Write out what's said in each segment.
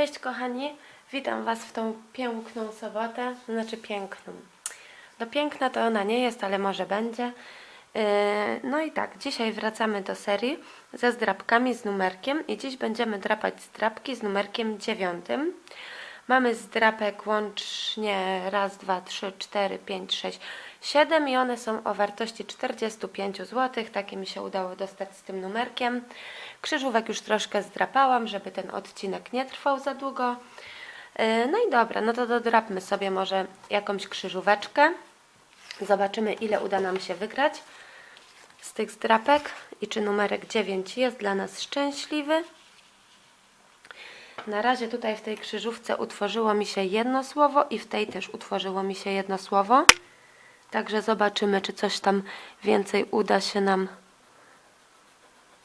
Cześć kochani, witam Was w tą piękną sobotę, znaczy piękną. Do piękna to ona nie jest, ale może będzie. Yy, No i tak, dzisiaj wracamy do serii ze zdrabkami z numerkiem i dziś będziemy drapać zdrabki z numerkiem dziewiątym. Mamy zdrapek łącznie raz, dwa, trzy, cztery, pięć, sześć, siedem i one są o wartości 45 zł. Takie mi się udało dostać z tym numerkiem. Krzyżówek już troszkę zdrapałam, żeby ten odcinek nie trwał za długo. Yy, No i dobra, no to dodrapmy sobie może jakąś krzyżóweczkę. Zobaczymy ile uda nam się wygrać z tych zdrapek i czy numerek 9 jest dla nas szczęśliwy. Na razie tutaj w tej krzyżówce utworzyło mi się jedno słowo i w tej też utworzyło mi się jedno słowo. Także zobaczymy, czy coś tam więcej uda się nam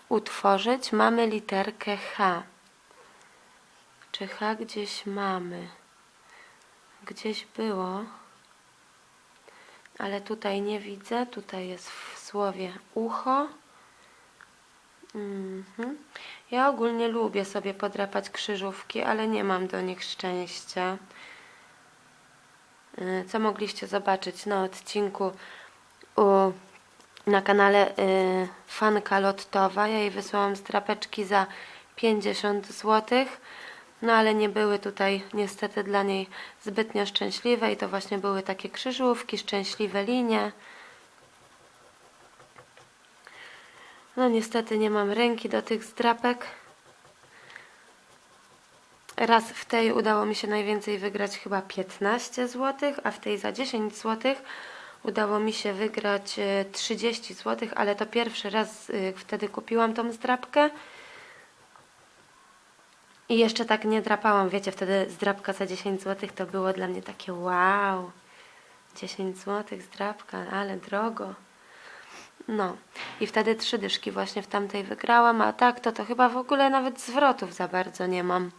utworzyć. Mamy literkę H. Czy H gdzieś mamy? Gdzieś było, ale tutaj nie widzę. Tutaj jest w słowie ucho. Mhm. Ja ogólnie lubię sobie podrapać krzyżówki, ale nie mam do nich szczęścia. Y, Co mogliście zobaczyć na odcinku u, na kanale y, Fanka Lottowa. Ja jej wysłałam strapeczki za 50 zł, no ale nie były tutaj niestety dla niej zbytnio szczęśliwe i to właśnie były takie krzyżówki, szczęśliwe linie. No niestety nie mam ręki do tych zdrapek. Raz w tej udało mi się najwięcej wygrać chyba 15 zł, a w tej za 10 zł udało mi się wygrać e, 30 zł, ale to pierwszy raz y, wtedy kupiłam tą zdrapkę. I jeszcze tak nie drapałam, wiecie, wtedy zdrapka za 10 zł to było dla mnie takie wow. 10 zł zdrapka, ale drogo. No i wtedy trzy dyszki właśnie w tamtej wygrałam, a tak to to chyba w ogóle nawet zwrotów za bardzo nie mam.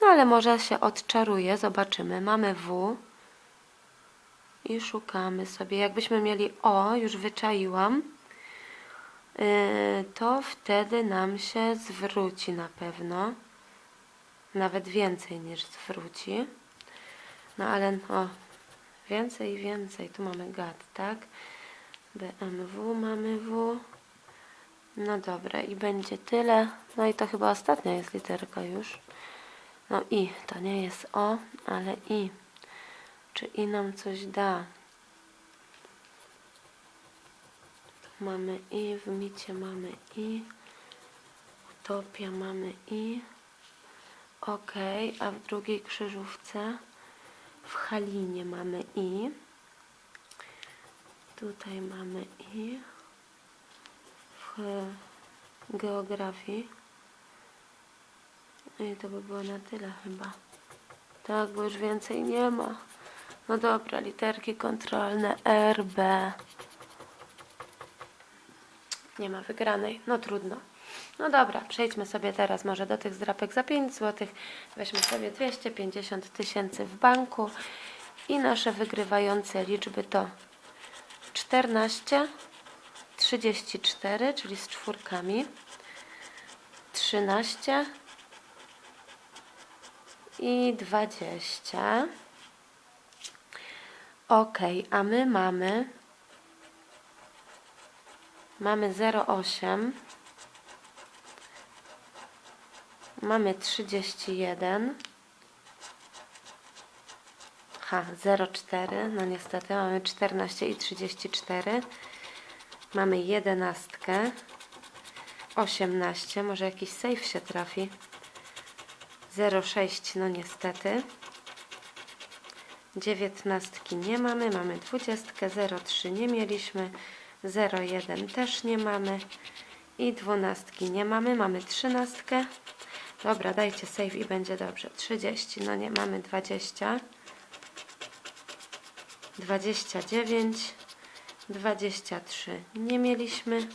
No ale może się odczaruje, zobaczymy. Mamy W i szukamy sobie. Jakbyśmy mieli O, już wyczaiłam, yy, to wtedy nam się zwróci na pewno. Nawet więcej niż zwróci. No ale o, więcej i więcej. Tu mamy gad, tak? BMW mamy W. No dobra, i będzie tyle. No i to chyba ostatnia jest literka już. No i to nie jest O, ale I. Czy I nam coś da? Mamy I, w micie mamy I. Utopia mamy I. Ok, a w drugiej krzyżówce w Halinie mamy I. Tutaj mamy I. W geografii. I to by było na tyle chyba. Tak, bo już więcej nie ma. No dobra, literki kontrolne R, B. Nie ma wygranej. No trudno. No dobra, przejdźmy sobie teraz może do tych zdrapek za 5 zł. Weźmy sobie 250 tysięcy w banku. I nasze wygrywające liczby to 14, 34, czyli z czwórkami, 13 i 20. Ok, a my mamy mamy 0,8 mamy 31 ha, 0,4 no niestety mamy 14 i 34 mamy 11 18 może jakiś safe się trafi 0,6 no niestety 19 nie mamy, mamy 20, 0,3 nie mieliśmy, 0,1 też nie mamy i 12 nie mamy, mamy 13. Dobra, dajcie save i będzie dobrze. 30, no nie, mamy 20. 29, 23 nie mieliśmy,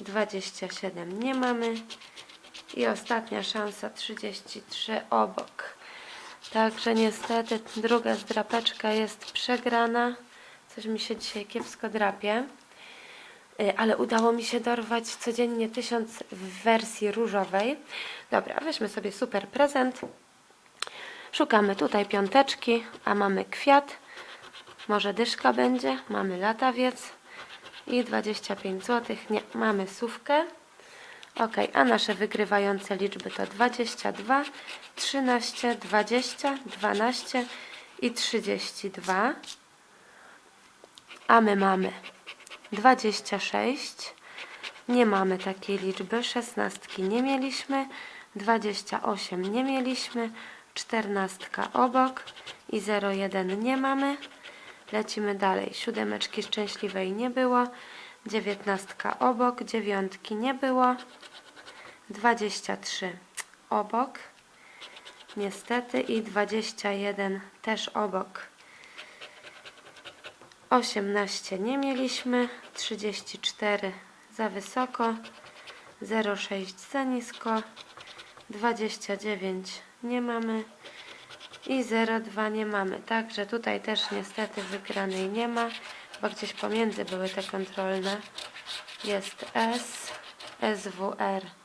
27 nie mamy i ostatnia szansa 33 obok. Także niestety druga zdrapeczka jest przegrana. Coś mi się dzisiaj kiepsko drapie. Y, ale udało mi się dorwać codziennie 1000 w wersji różowej. Dobra, weźmy sobie super prezent. Szukamy tutaj piąteczki, a mamy kwiat. Może dyszka będzie, mamy latawiec i 25 zł. Nie, mamy sówkę. Ok, a nasze wygrywające liczby to 22, 13, 20, 12 i 32. A my mamy 26. Nie mamy takiej liczby. 16 nie mieliśmy. 28 nie mieliśmy. 14 obok i 01 nie mamy. Lecimy dalej. Siódemeczki szczęśliwej nie było. 19 obok. Dziewiątki nie było. 23 obok. Niestety i 21 też obok. 18 nie mieliśmy, 34 za wysoko, 0,6 za nisko, 29 nie mamy i 0,2 nie mamy. Także tutaj też niestety wygranej nie ma, bo gdzieś pomiędzy były te kontrolne. Jest S, SWR.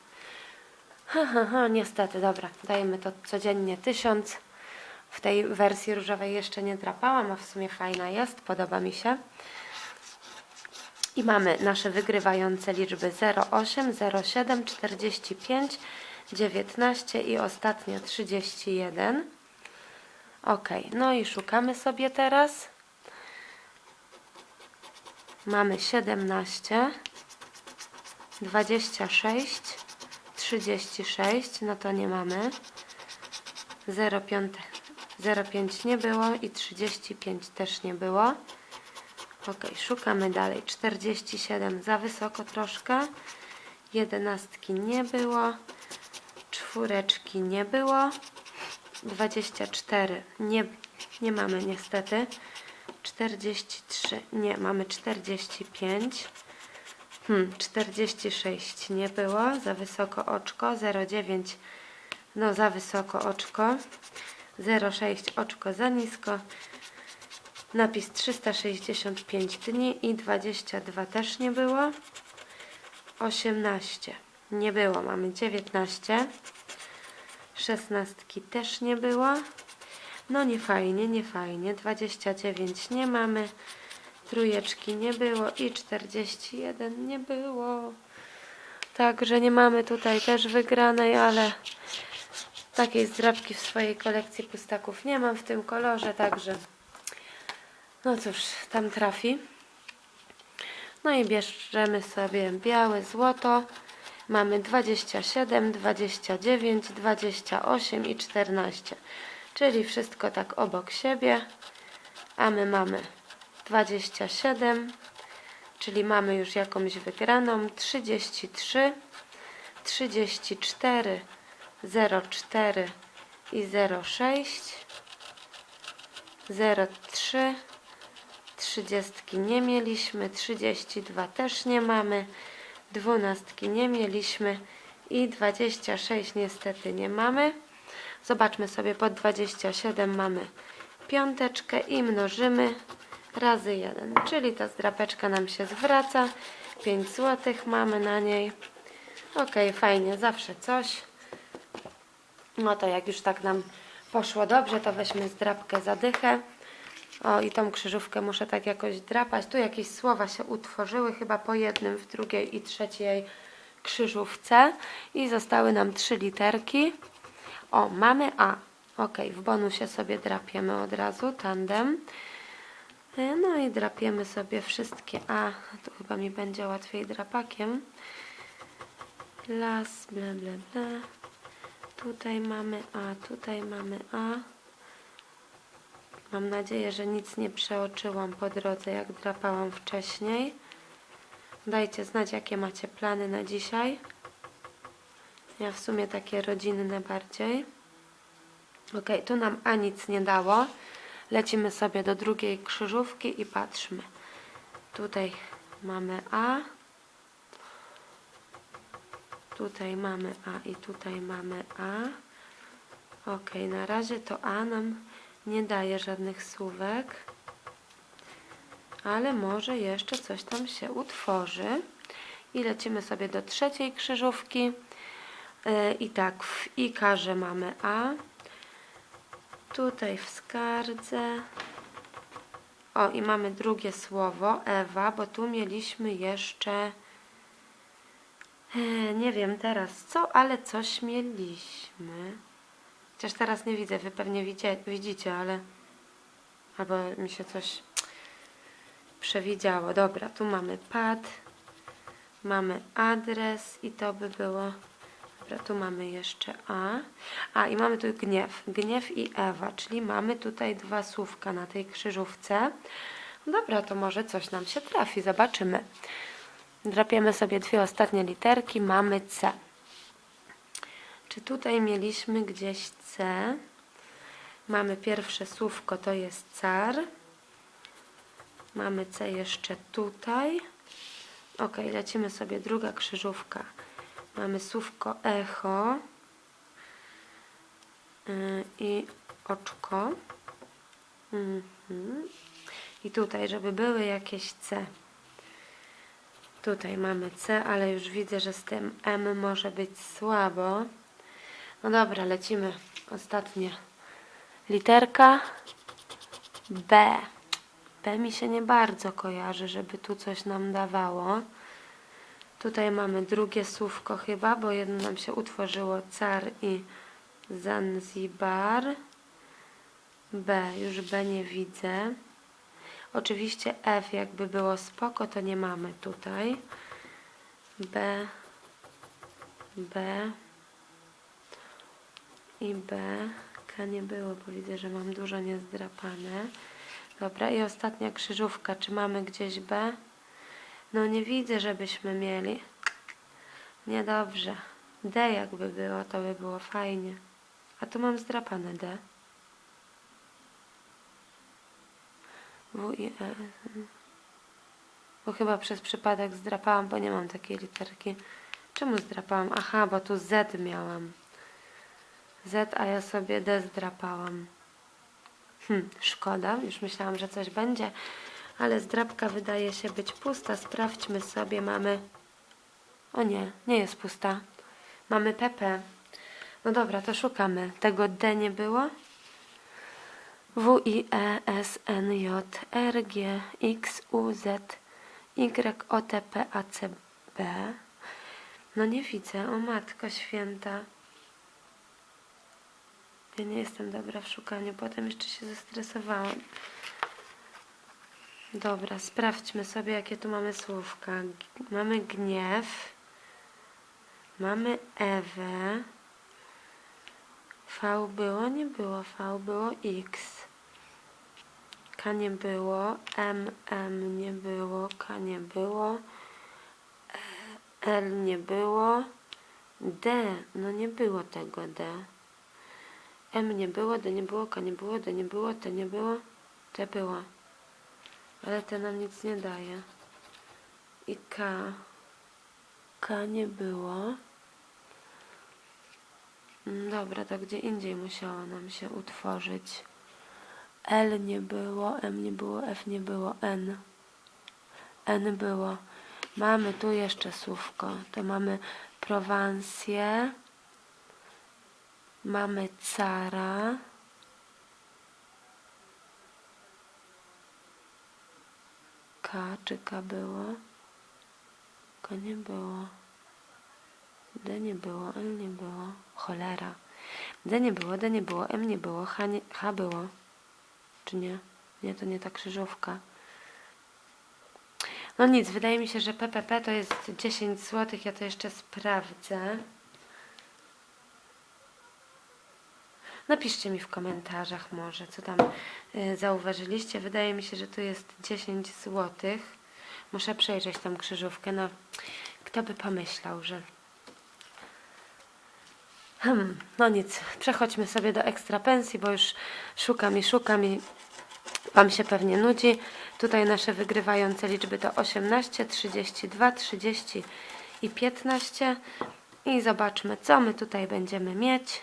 Niestety, dobra, dajemy to codziennie 1000. W tej wersji różowej jeszcze nie drapałam, a w sumie fajna jest, podoba mi się. I mamy nasze wygrywające liczby 08, 07, 45, 19 i ostatnia 31. Ok, no i szukamy sobie teraz. Mamy 17, 26, 36, no to nie mamy. 0,5 0,5 nie było i 35 też nie było. Ok, szukamy dalej. 47 za wysoko troszkę. Jedenastki nie było. Czwóreczki nie było. 24 nie, nie mamy niestety. 43 nie, mamy 45. Hmm, 46 nie było. Za wysoko oczko. 0,9 no za wysoko oczko. 0,6 oczko za nisko. Napis 365 dni i 22 też nie było. 18 nie było, mamy 19. 16 też nie było. No nie fajnie, nie fajnie. 29 nie mamy. Trójeczki nie było i 41 nie było. Także nie mamy tutaj też wygranej, ale Takiej zdrabki w swojej kolekcji pustaków nie mam w tym kolorze, także no cóż, tam trafi. No i bierzemy sobie białe złoto. Mamy 27, 29, 28 i 14. Czyli wszystko tak obok siebie. A my mamy 27, czyli mamy już jakąś wygraną. 33, 34, 0,4 i 0,6 0,3 30 nie mieliśmy 32 też nie mamy 12 nie mieliśmy i 26 niestety nie mamy zobaczmy sobie pod 27 mamy piąteczkę i mnożymy razy 1 czyli ta zdrapeczka nam się zwraca 5 zł mamy na niej ok, fajnie, zawsze coś no to jak już tak nam poszło dobrze, to weźmy zdrabkę zadychę. O, i tą krzyżówkę muszę tak jakoś drapać. Tu jakieś słowa się utworzyły, chyba po jednym, w drugiej i trzeciej krzyżówce. I zostały nam trzy literki. O, mamy A. Ok, w bonusie sobie drapiemy od razu, tandem. E, no i drapiemy sobie wszystkie A. Tu chyba mi będzie łatwiej drapakiem. Las, ble, ble, ble. Tutaj mamy A, tutaj mamy A. Mam nadzieję, że nic nie przeoczyłam po drodze, jak drapałam wcześniej. Dajcie znać, jakie macie plany na dzisiaj. Ja w sumie takie rodzinne bardziej. Ok, tu nam A nic nie dało. Lecimy sobie do drugiej krzyżówki i patrzmy. Tutaj mamy A. Tutaj mamy A i tutaj mamy A. Ok, na razie to A nam nie daje żadnych słówek. ale może jeszcze coś tam się utworzy. I lecimy sobie do trzeciej krzyżówki. Yy, I tak, w ikarze mamy A. Tutaj w skardze. O, i mamy drugie słowo, Ewa, bo tu mieliśmy jeszcze. e, Nie wiem teraz co, ale coś mieliśmy. Chociaż teraz nie widzę, wy pewnie widzie, widzicie, ale. Albo mi się coś przewidziało. Dobra, tu mamy pad, mamy adres i to by było. Dobra, tu mamy jeszcze A. A i mamy tu gniew. Gniew i Ewa, czyli mamy tutaj dwa słówka na tej krzyżówce. Dobra, to może coś nam się trafi. Zobaczymy. Drapiemy sobie dwie ostatnie literki. Mamy C. Czy tutaj mieliśmy gdzieś C? Mamy pierwsze słówko, to jest car. Mamy C jeszcze tutaj. Ok, lecimy sobie druga krzyżówka. Mamy słówko echo yy, i oczko. Mhm. I tutaj, żeby były jakieś C. Tutaj mamy C, ale już widzę, że z tym M może być słabo. No dobra, lecimy. Ostatnia literka B. B mi się nie bardzo kojarzy, żeby tu coś nam dawało. Tutaj mamy drugie słówko chyba, bo jedno nam się utworzyło car i Zanzibar. B, już B nie widzę. Oczywiście F jakby było spoko, to nie mamy tutaj. B, B i B. K nie było, bo widzę, że mam dużo niezdrapane. Dobra, i ostatnia krzyżówka. Czy mamy gdzieś B? No nie widzę, żebyśmy mieli. Niedobrze. D jakby było, to by było fajnie. A tu mam zdrapane D. W i E. Bo chyba przez przypadek zdrapałam, bo nie mam takiej literki. Czemu zdrapałam? Aha, bo tu Z miałam. Z, a ja sobie D zdrapałam. Hm, szkoda, już myślałam, że coś będzie, ale zdrapka wydaje się być pusta. Sprawdźmy sobie, mamy... O nie, nie jest pusta. Mamy PP. No dobra, to szukamy. Tego D nie było? W, I, E, S, N, J, R, G, X, U, Z, Y, O, T, P, A, C, B. No nie widzę. O matko święta. Ja nie jestem dobra w szukaniu. Potem jeszcze się zestresowałam. Dobra, sprawdźmy sobie, jakie tu mamy słówka. Mamy gniew. Mamy Ewę. V było? Nie było V, było X. K nie było. M, M nie było. K nie było. E, L nie było. D, no nie było tego D. M nie było, D nie było, K nie było, D nie było, T nie było, T było. Ale T nam nic nie daje. I K. K nie było. Mm, Dobra, to gdzie indziej musiało nam się utworzyć. L nie było, M nie było, F nie było, N. N było. Mamy tu jeszcze słówko. To mamy Prowansję. Mamy cara. K czy K było? K nie było. D nie było, L nie było. Cholera. D nie było, D nie było, M nie było, H, nie, H było. Czy nie? Nie, to nie ta krzyżówka. No nic, wydaje mi się, że PPP to jest 10 zł. Ja to jeszcze sprawdzę. Napiszcie mi w komentarzach może, co tam y, zauważyliście. Wydaje mi się, że tu jest 10 zł. Muszę przejrzeć tą krzyżówkę. No, kto by pomyślał, że... Hmm, no nic, przechodźmy sobie do ekstra pensji, bo już szukam i szukam i Wam się pewnie nudzi. Tutaj nasze wygrywające liczby to 18, 32, 30 i 15. I zobaczmy, co my tutaj będziemy mieć.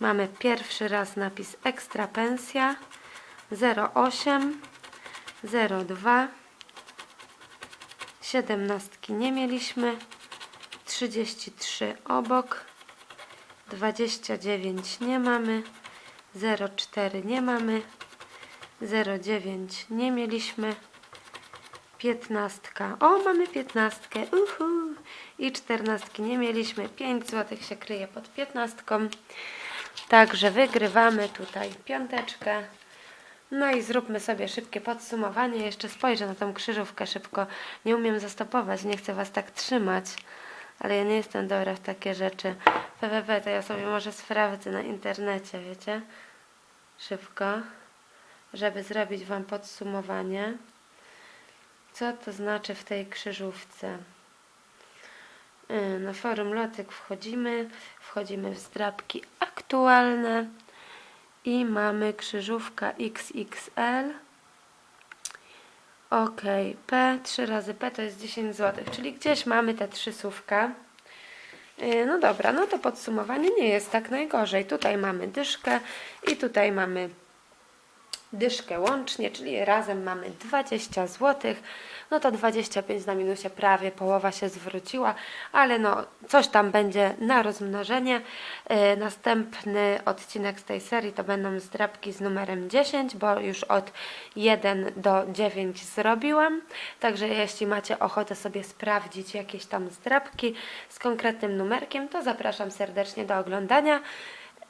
Mamy pierwszy raz napis ekstra pensja 08 02 17 nie mieliśmy 33 obok 29 nie mamy 04 nie mamy 09 nie mieliśmy 15 o mamy 15 uhu i 14 nie mieliśmy 5 zł się kryje pod 15 także wygrywamy tutaj piąteczkę no i zróbmy sobie szybkie podsumowanie. Jeszcze spojrzę na tą krzyżówkę szybko. Nie umiem zastopować, nie chcę Was tak trzymać. Ale ja nie jestem dobra w takie rzeczy. PWP to ja sobie może sprawdzę na internecie, wiecie? Szybko. Żeby zrobić Wam podsumowanie. Co to znaczy w tej krzyżówce? Yy, Na forum Lotyk wchodzimy. Wchodzimy w zdrabki aktualne i mamy krzyżówka XXL. Ok, P, 3 razy P to jest 10 zł, czyli gdzieś mamy te trzy słówka. Yy, No dobra, no to podsumowanie nie jest tak najgorzej. Tutaj mamy dyszkę i tutaj mamy dyszkę łącznie, czyli razem mamy 20 zł. No to 25 na minusie prawie połowa się zwróciła, ale no coś tam będzie na rozmnożenie. Yy, następny odcinek z tej serii to będą zdrabki z numerem 10, bo już od 1 do 9 zrobiłam. Także jeśli macie ochotę sobie sprawdzić jakieś tam zdrabki z konkretnym numerkiem, to zapraszam serdecznie do oglądania.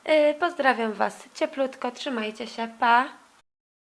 Yy, Pozdrawiam Was cieplutko, trzymajcie się, pa!